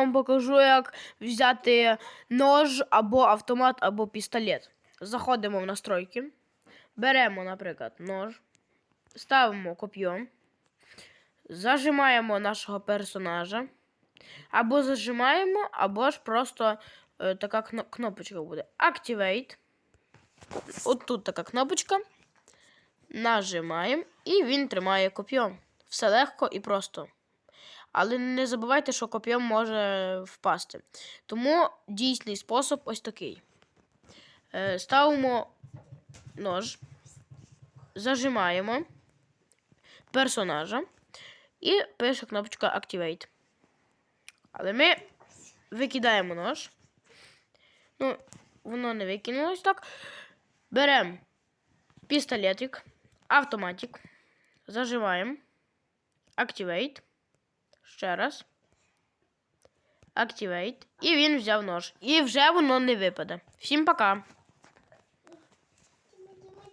вам покажу, як взяти нож або автомат, або пістолет. Заходимо в настройки, беремо, наприклад, нож, ставимо коп'ю, зажимаємо нашого персонажа. Або зажимаємо, або ж просто е, така кнопочка буде. Activate. От тут така кнопочка. Нажимаємо, і він тримає коп'ю. Все легко і просто. Але не забувайте, що коп'єм може впасти. Тому дійсний спосіб ось такий. Е, Ставимо нож, зажимаємо персонажа і пише кнопочка Activate. Але ми викидаємо нож. Ну, воно не викинулось так. Беремо пістолетик, автоматик, зажимаємо. Activate. Ще раз. Activate. І він взяв нож. І вже воно не випаде. Всім пока.